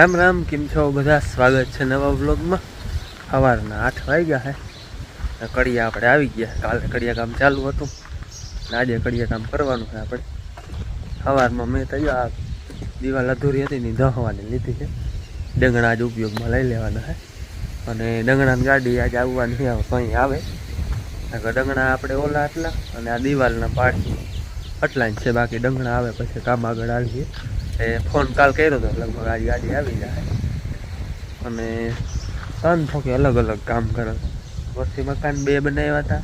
રામ રામ, કેમ છો બધા? સ્વાગત છે નવા વ્લોગમાં. સવારના આઠ વાગ્યા છે કડિયા આપણે આવી ગયા. કાલે કડિયા કામ ચાલુ હતું. ને આજે કડિયા કામ કરવાનું છે આપણે. સવારમાં મેં તૈયાર દિવાલ અધૂરી હતી ને દહવાની લીધી છે. ડંગણા જ ઉપયોગમાં લઈ લેવાના છે. અને ડંગણાની ગાડી આજે આવવાની છે કંઈ આવે. ડંગણા આપણે ઓલા આટલા અને આ દિવાલના પાર્ટ. આટલા જ છે, બાકી ડંગણા આવે પછી કામ આગળ આવીએ. એ ફોન કાલ કર્યો હતો લગભગ આજે ગાડી આવી જાય. અને ત્રણ થોકે અલગ અલગ કામ કરે. વસ્તી મકાન બે બનાવ્યા હતા,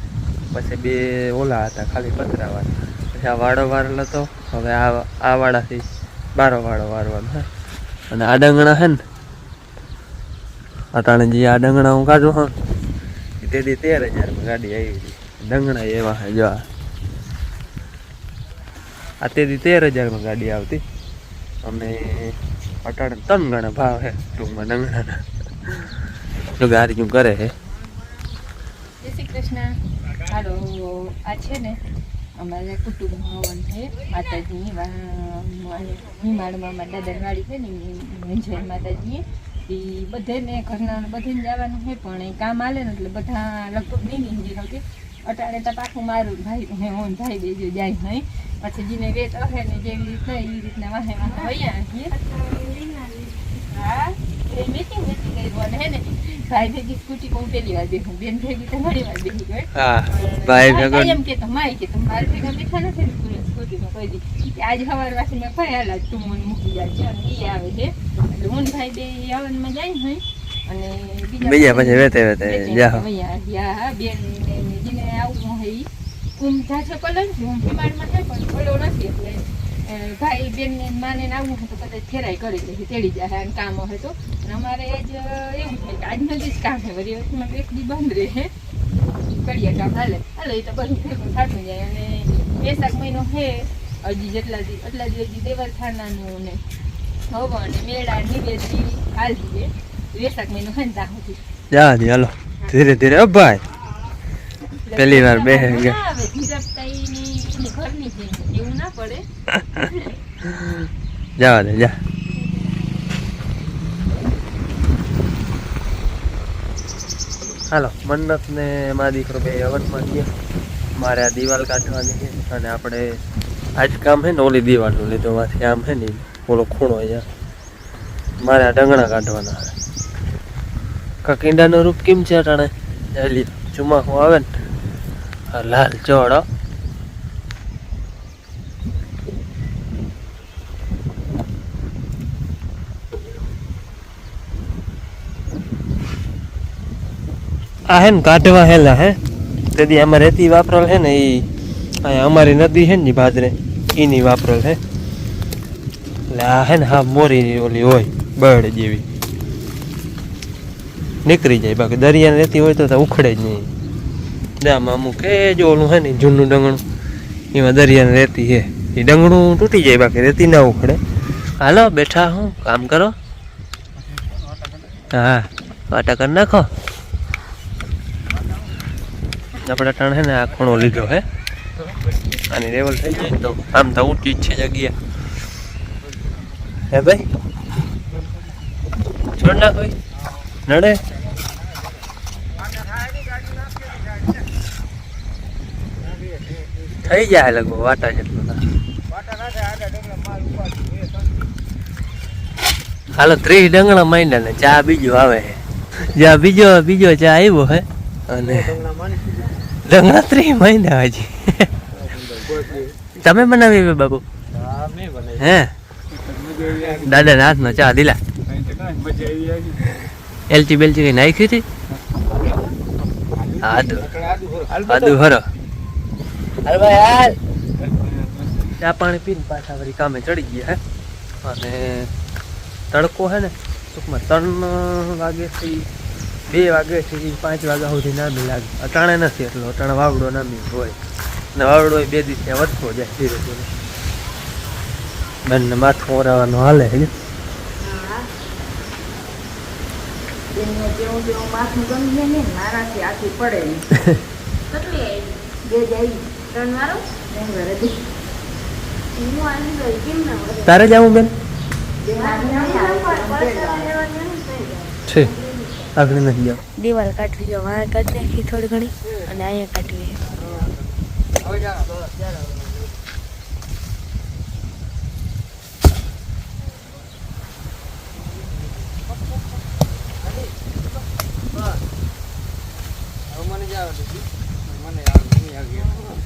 પછી બે ઓલા હતા ખાલી પતરાવાળા પછી આ વાળો વારેલો હતો હવે આ આ વાળાથી બારો વાળો વારવાનો હે અને આ ડંગણા હે ને અટાણે જે આ ડંગણા હું કાઢું હા તેથી તેર હજારમાં ગાડી આવી હતી. ડંગણા એવા જો આ. આ તેથી તેર હજારમાં ગાડી આવતી. અને અટાણે ત્રણ ગણા ભાવ હે ટૂંકમાં નંગણાના. જો ગાડી શું કરે હે? જય શ્રી કૃષ્ણ. હાલો, આ છે ને અમારે કુટુંબ હવન છે માતાજીની હિમાળમાં મારા દાદા છે ને જય માતાજીએ. એ બધાને ઘરના બધાને જવાનું છે, પણ એ કામ આલે ને એટલે બધા લગભગ નહીં નીંદી શકે અટાણે તો પાછું મારું ભાઈ હું, ભાઈ બેજો જાય નહીં. પછી જીને વેત અહે ને જેવી રીતના એવી રીતના વાહે હા? એ મીટિંગ હતી ગઈ હે ને ભાઈ ભેગી સ્કૂટી હું પેલી વાર બેહું. બેન ભેગી તો ઘણી વાર બેહી ગઈ. હા ભાઈ ભેગો એમ કે તો માય કે તમારે ભેગા બેઠા નથી ને સ્કૂટી માં કોઈ દી. કે આજ હવાર વાસી મેં ભાઈ હાલા તું મને મૂકી જાય છે અને ઈ આવે છે. એટલે હું ભાઈ બે યવનમાં જાય ને અને બીજા પછી વેતે વેતે જા બેન ને જેને આવું હોય ઈ છે કલર હું બીમારમાં થાય પણ ઓલો નથી એટલે ભાઈ બેન માને ને આવવું હોય તો કદાચ ફેરાય કરી દે તેડી જાય અને કામ હોય તો. અમારે જ એવું છે કે આજના જ કામ છે વળી વચમાં એક દી બંધ રહે. કરીએ કામ હાલે. હાલે એ તો બધું ભેગું થતું જાય અને વેસાક મહિનો છે હજી જેટલા દી એટલા દી હજી દેવરખાનાનું ને હવન મેળા નિવેદી હાલી છે. વેસાક મહિનો છે ને ત્યાં સુધી. હાલો. ધીરે ધીરે ભાઈ. પહેલી વાર બેસે ગયા. છે એવું ના પડે દે, જા. હાલો મન્નત ને મારા દીકરો બે અવનમાં ગયા. મારે આ દિવાલ કાઢવાની છે અને આપણે આજ કામ છે ને, ઓલી દિવાલનું લીધું માંથી આમ છે ને, ઓલો ખૂણો અહીંયા મારે આ ડંગણા કાઢવાના કાકીંડાનો રૂપ કેમ છે અટાણે? ચુમાખું આવે ને. લાલ ચોળ. આ હે ને કાઢવા હેલા હે. તેથી આમાં રેતી વાપરેલ હે ને એ અહીંયા અમારી નદી હે ને ભાદરે એની વાપરેલ હે. એટલે આ હે ને હા મોરી ઓલી હોય, બળ જેવી. નીકળી જાય, બાકી દરિયાની રેતી હોય તો ઉખડે જ નહીં. દામ અમુક, એ જો ઓલું હે ને, જૂનું ડંગણું, એમાં દરિયાને રહેતી છે. એ ડંગણું તૂટી જાય બાકી, રેતી ના ઉખડે. હાલો, બેઠા હું, કામ કરો. હા, વાટા કરી નાખો. આપણે ટાણ હે ને, આ ખૂણો લીધો હે આની લેવલ થઈ જાય તો આમ તો ઊંચી છે જગ્યા. હે ભાઈ? છોડ નાખો નડે? થઈ જાય લગભગ વાટા જેટલું હાલો, ત્રીસ ડંગણા માંડ્યા ને ચા બીજો આવે છે. જ્યાં બીજો બીજો ચા આવ્યો હે અને ડંગણા ત્રીસ માંડ્યા હજી. તમે બનાવી બાબુ? હે? દાદા હાથનો ચા દીલા. એલચી બેલચી કઈ નાખી હતી? આદુ. આદુ હરો. ચા પાણી પીને પાછા વળી કામે ચડી ગયા હે. અને તડકો હે ને ટૂંકમાં ત્રણ વાગ્યાથી બે વાગ્યાથી પાંચ વાગ્યા સુધી નામી લાગે. અટાણે નથી એટલો અટાણે વાવડો નામી હોય. ને વાવડો એ બે દિવસ ત્યાં વધતો જાય ધીરે ધીરે. બંને માથું ઓરાવાનું હાલે છે જેવું જેવું માથું ગમે ને મારાથી આખી પડે કેટલી આવી બે જાય તારે જવું બેન? છે. આગળ નથી જાવ. દિવાલ કાઢવી જો વાળ કાઢી નાખી થોડી ઘણી અને અહીંયા કાઢવી.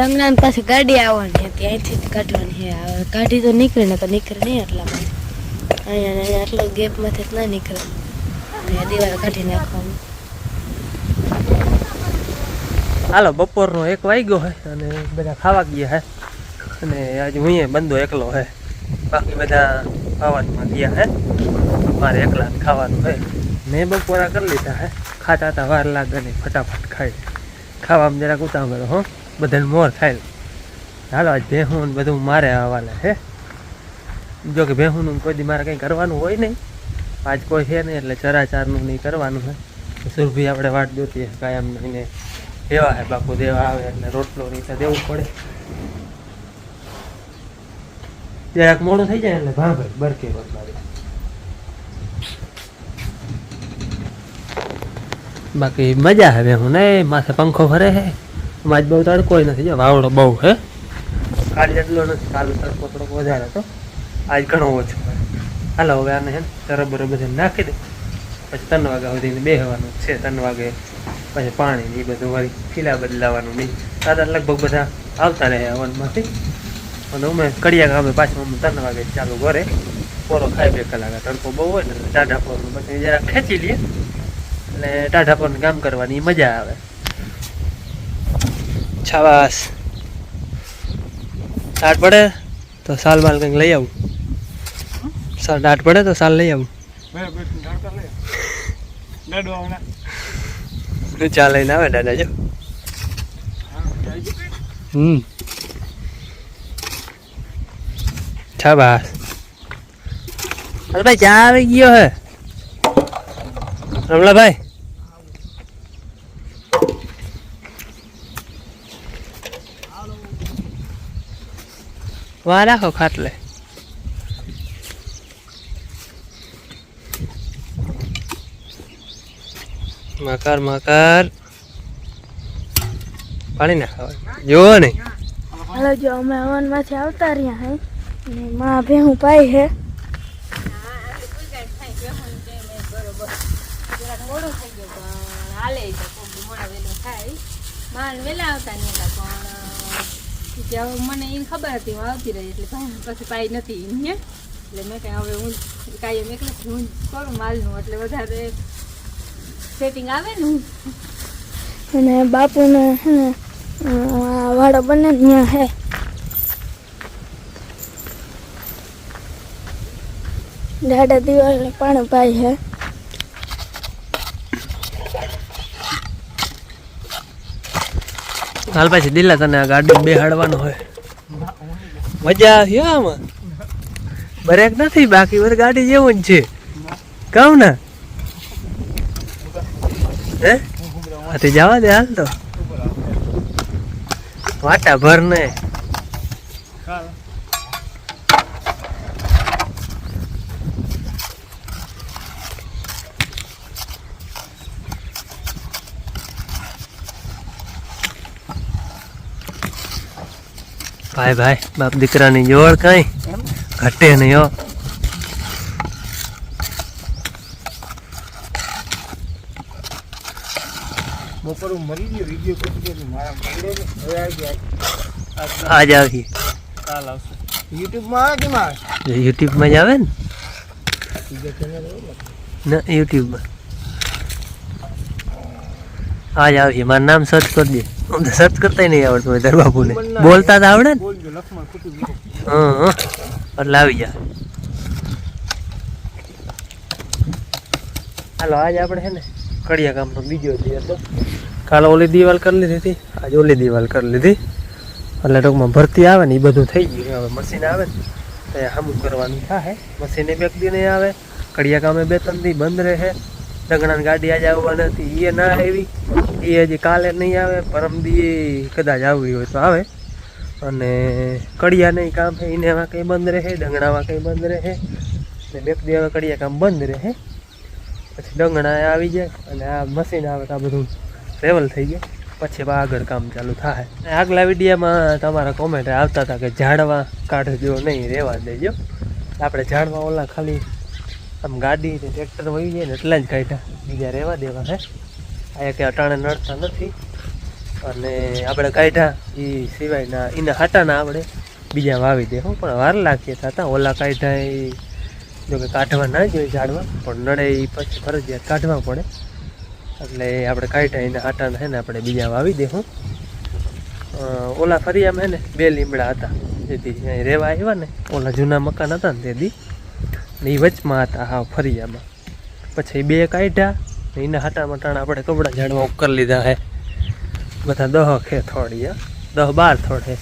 દમણાન પાસે ગાડી આવવાની હતી. અહીંથી જ કાઢવાની છે. ગાડી તો નીકળે ને તો નીકળે નહીં એટલા માટે અહીંયા અહીંયા આટલો ગેપમાંથી જ ના નીકળે. દિવાલ કાઢી નાખવાનું. હાલો, બપોરનો એક વાગ્યો હે અને બધા ખાવા ગયા હે. અને આજે હું બંધો એકલો હે. બાકી બધા ખાવાનું ગયા હે. મારે એકલા ખાવાનું હે. મેં બપોરા કરી લીધા હે. ખાતા હતા વાર લાગે ને ફટાફટ ખાઈ. ખાવામાં જરાક ઉતાવળ હો. બધાને મોર થાય. હાલો, આજ ભેહું બધું મારે હવાલે હે જો કે ભેહુંનું કોઈ દી મારે કંઈ કરવાનું હોય નહીં. આજ કોઈ છે નહીં, એટલે ચરાચારનું નહીં કરવાનું હે સુરભી આપણે વાટ જોતી કાયમ એને દેવા હે, બાપુ દેવા આવે એટલે રોટલો રીતે દેવું પડે. જરાક મોડું થઈ જાય એટલે ભા ભાઈ, બરકે બાકી મજા આવે હું ને માથે પંખો ફરે હે આજ બહુ તડકો નથી. જો વાવડો બહુ, હે? કાલ જેટલો નથી. કાલ તડકો થોડોક વધારે હતો. આજ ઘણો ઓછો હાલો, હવે આને, હે ને બરોબર નાખી દે. પછી ત્રણ વાગ્યા સુધી બેહવાનું છે. ત્રણ વાગે પછી પાણી એ બધું વળી ખીલા બદલાવાનું નહીં. દાદા લગભગ બધા આવતા રહે હવનમાંથી. અને અમે કડિયા ગામે પાછું અમે ત્રણ વાગે ચાલુ કરે પોરો ખાઈ બે કલાક તડકો બહુ હોય ને એટલે ટાઢા પોરનું પછી જરા ખેંચી લઈએ એટલે ટાઢા પોરનું કામ કરવાની મજા આવે. છાવાસ ટાટ પડે? તો સાલ માલ કંઈક લઈ આવું. સાલ ટાટ પડે તો સાલ લઈ આવું. ચા લઈને આવે દાદા જો. હમ. શાબાશ. અરે ભાઈ ચા આવી ગયો હે? રમલાભાઈ? વાહ રાખો ખાટલે મકર મકર પાણી ના જોવો ને હાલો જો અમે હવનમાંથી આવતા રહ્યા હે. ને માં ભેહું પાઈ હે. મને એને ખબર હતી, હું આવતી રહી એટલે પછી પાઈ નથી હે? એટલે મેં કાંઈ હવે હું કાંઈ એમ હું કરું માલનું, એટલે વધારે સેટિંગ આવે ને અને બાપુને હે ને વાડો બને ત્યાં હે. દાડા દિવાલને પાણી પાઈ હે. હાલ પછી દિલ્લા તને આ ગાડી બેહાડવાનો હોય. મજા આવી આમાં. બ્રેક નથી, બાકી બધી ગાડી જેવું જ છે. કહું ને. હે? આથી જવા દે હાલ તો. વાટા ભર ને ભાઈ ભાઈ બાપ દીકરાની જોડ કઈ? ઘટે નહીં હો. આજ આવી. યુટ્યુબમાં યુટ્યુબમાં જ આવે ને? ના? યુટ્યુબમાં. આજ આવી. મારું નામ સર્ચ કરી દે. તો સર્ચ કરતા નહીં આવડતું હોય ધરબાપુને બોલતા તો આવડે ને? હા એટલે આવી જા હાલો આજ આપણે છે ને કડિયા ગામનો બીજો દિવસ હતો કાલે ઓલી દિવાલ કરી લીધી હતી. આજે ઓલી દિવાલ કરી લીધી. એટલે ટૂંકમાં ભરતી આવે ને એ બધું થઈ ગયું. હવે મશીન આવે ને તો એ સામું કરવાનું થાય. મશીને બે દી નહીં આવે કડિયા કામે બે ત્રણ દી બંધ રહે. ડગણાની ગાડી આજે આવવા નથી. એ ના આવી. એ હજી કાલે નહીં આવે, પરમ દી કદાચ આવવી હોય તો આવે. અને કડિયા નહીં કામ છે એને એમાં કંઈ બંધ રહે, ડંગણામાં કંઈ બંધ રહે. ને બે દી હવે કડિયા કામ બંધ રહે. પછી ડંગણા આવી જાય, અને આ મશીન આવે તો આ બધું લેવલ થઈ જાય. પછી આગળ કામ ચાલુ થાય. આગલા વિડીયામાં તમારા કોમેન્ટ આવતા હતા કે ઝાડવા કાઢજો નહીં રહેવા દેજો. આપણે ઝાડવા ઓલા ખાલી આમ ગાડી ને ટ્રેક્ટર વહી જાય ને એટલા જ કાઢ્યા. બીજા રહેવા દેવા, હે? આ કે અટાણે નડતા નથી. અને આપણે કાઢ્યા એ સિવાયના એના હાટાના આપણે બીજા વાવી દે, હું, પણ વાર લાગીએ થતા. ઓલા કાઢ્યા એ, જો કે કાઢવા ના જોઈએ ઝાડવા, પણ નડે એ પછી ફરજિયાત કાઢવા પડે. એટલે આપણે કાઢ્યા એના હાટાના હે ને, આપણે બીજા વાવી દે, હું. ઓલા ફરિયામાં હે ને, બે લીમડા હતા. અહીં રહેવા આવ્યા ને. ઓલા જૂના મકાન હતા ને તેથી ને એ વચમાં હતા, હા, ફરિયામાં. પછી બે કાઢ્યા ને એના હાટા મટાણા આપણે કપડાં ઝાડવા કરી લીધા હે. બધા દહ ખે થોડી દહ બાર થોડ, હે.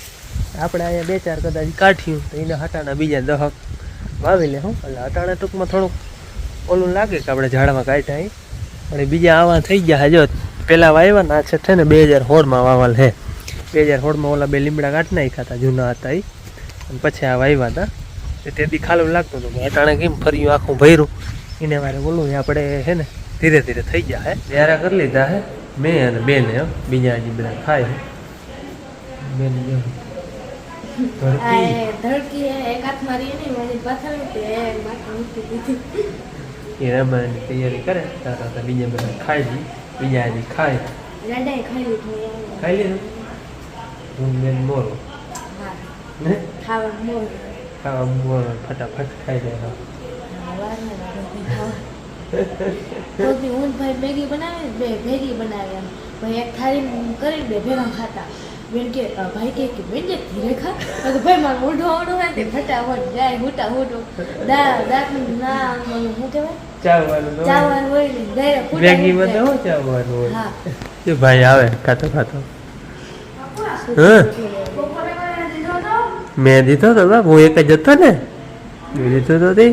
આપણે અહીંયા બે ચાર કદાચ કાઢ્યું તો એના હટાણા બીજા દહ વાવી લે, હું. એટલે હટાણા ટૂંકમાં થોડુંક ઓલું લાગે કે આપણે ઝાડમાં કાઢ્યા પણ બીજા આવા થઈ ગયા હે, જો. પેલા વાવ્યા ને આ છે ને બે હજાર સોળમાં વાવલ, હે. બે હજાર સોળમાં ઓલા બે લીમડા કાઢ નાખ્યા હતા, જૂના હતા એ અને પછી આ વાવ્યા હતા. તે તેથી ખાલું લાગતું હતું. કે અટાણે કેમ ફર્યું આખું ભર્યું? એને મારે બોલવું આપણે હે ને ધીરે ધીરે થઈ ગયા હે. ત્યારે કરી લીધા હે મેં અને બેન એમ બીજા હજી બધા ખાય બેન દીધી. એ રમવાની તૈયારી કરે તારા તો બીજા બધા ખાઈ લી બીજા હજી ખાય. ખાઈ લીધું હું બેન મોરો. ને ખાવા મોર. ખાવા મોરો ફટાફટ ખાઈ લે સૌથી ઊંઘ ભાઈ મેગી બનાવે બે ભેગી બનાવે એમ. ભાઈ એક થાળી કરીને બે ભેગા ખાતા. બેન કે ભાઈ કે કે બેન કે ધીરે ખા? મેં ભાઈ મારું મોઢું આવડું હોય તે ફટાફટ જાય હુટા હુટું. દા દાંત ના શું કહેવાય? ચાવવાનું ન હોય. ચાવવાનું હોય. ભાઈ આવે ખાતો ખાતો. હા મેં દીધો તો બાપ હું એક જ હતો ને. મેં દીધો તો તે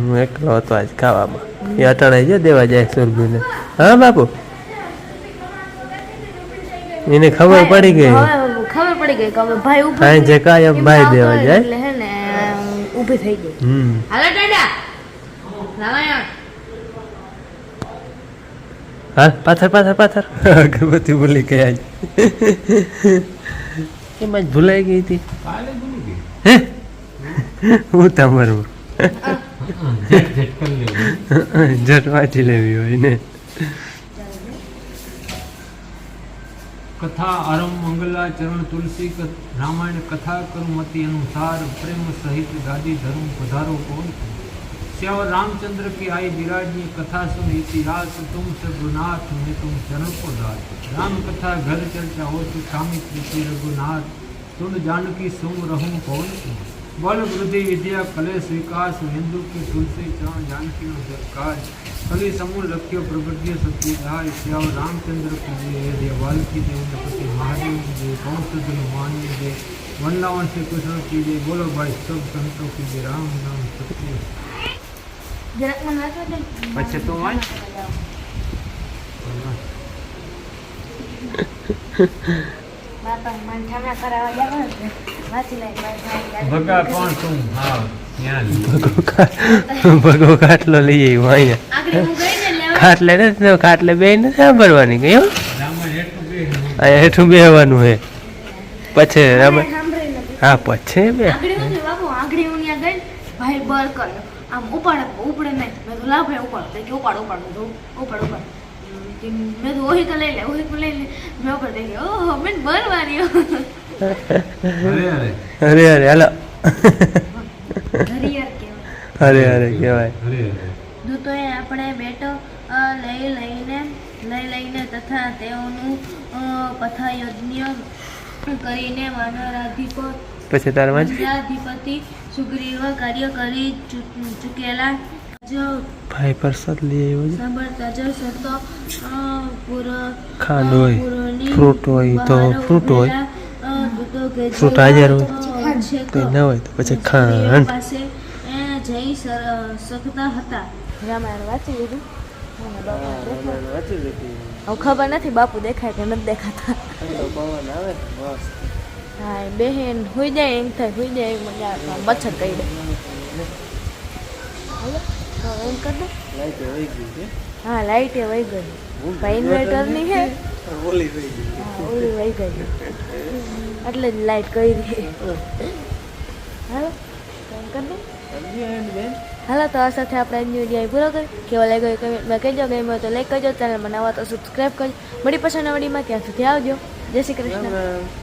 હું એકલો હતો આજ ખાવામાં. એ અટાણાઈ જાય દેવા જાય સુરભીને હા બાપુ? એને ખબર પડી ગઈ? ખબર પડી ગઈ કે હવે ભાઈ ઊભો હા જે કાયમ ભાઈ દેવા જાય. એટલે હે ને ઊભી થઈ ગઈ. હમ. હાલો દાદા રામાયણ હા પાથર પાથર પાથર. અગરબત્તી ભૂલી ગયા છે. એમાં ભૂલાઈ ગઈ હતી. હે? હું તમારું? જટ વાંચી લેવી હોય ને. કથા આરંભ મંગલા ચરણ તુલસી રામાયણ કથા કરમતી અનુસાર પ્રેમ સહિત ગાદી ધર્મ પધારો કોણ? श्याम रामचंद्र की आई विराजी कथा सुन, इतिहास तुम सगुनाथ में तुम चरण को दात राम कथा, घर चर्चा हो तो स्वामी प्रीति रघुनाथ। सुन जानकी सुम रहूँ, कौन बल वृद्धि विद्या, कलेश विकास हिंदू की तुलसी चरण जानकी नो सरकार कली समूह लक्ष्य प्रगति सत्य धाय श्याम रामचंद्र की जय जय जय उन्नपति महादेव की जय कौश हनुमान जय? वृंदावन श्री कृष्ण की जय, बोलो भाई, सब संतों की जय, राम नाम सत्य। પછી તું વાંચ. ભગા ખાટલો લઈ આવ્યો અહીંયા ખાટલે ને ખાટલે બે ને સાંભળવાની ગયો હો એટલું અહીંયા હેઠું બેહવાનું હે પછી રમે હા પછી બે આગળ હું આગળ ત્યાં ગઈ ભાઈ બળ કર્યો આમ ઉપાડે ઉપડે નહીં. મેં તો લાવ ભાઈ ઉપાડો. તો કે ઉપાડ ઉપાડ. મેં તો ઉપાડ ઉપાડ. કે મેં તો ઓહી લઈ લે ઓહી તો લઈ લે. મેં ઉપર થઈ ઓહો મેં બર માર્યો અરે અરે. અરે અરે હાલો. અરે અરે કહેવાય. અરે અરે. દૂતોએ આપણે બેટો લઈ લઈને લઈ લઈને તથા તેઓનું પથાયજ્ઞ કરીને વાનરાધિપ પછી તારમાં અધિપતિ સુગ્રીવ કાર્ય કરી ચૂ- ચૂકેલા જો ભાઈ પ્રસાદ લઈ આવ્યો છે. સાંભળતા જ તો પૂરો ખાંડ હોય ફ્રૂટ હોય તો ફ્રૂટ હોય. ફ્રૂટ હાજર હોય. તો ન હોય તો પછી ખાંડ. પાસે એ જઈ શકતા હતા. રામાયણ વાંચી લીધું? ખબર નથી બાપુ દેખાય કે નથી દેખાતા. પવન આવે મસ્ત હા એ બેહેન હુઈ જાય એમ થાય હુઈ જાય એમ મજા આવે આમ મચ્છર કહી દે હાલો તો એમ કર દે લાઈટ વહી ગઈ છે હા લાઈટ એ વહી ગઈ ભાઈ ઇન્વર્ટરની છે ઓલી વહી ગઈ હા ઓલી વહી ગઈ એટલે જ લાઈટ કરી દે હાલો તો એમ કર દે સમજી આવ્યા ને બેન હાલો તો આ સાથે આપણે આજની વીડિયો પૂરો કરી કેવો લાગ્યો એ કમેન્ટમાં કહેજો ગમ્યો હોય તો લાઈક કરજો ચેનલમાં નવા તો સબસ્ક્રાઈબ કરજો મળી પછી નવડીમાં ત્યાં સુધી આવજો જય શ્રી કૃષ્ણ રામ રામ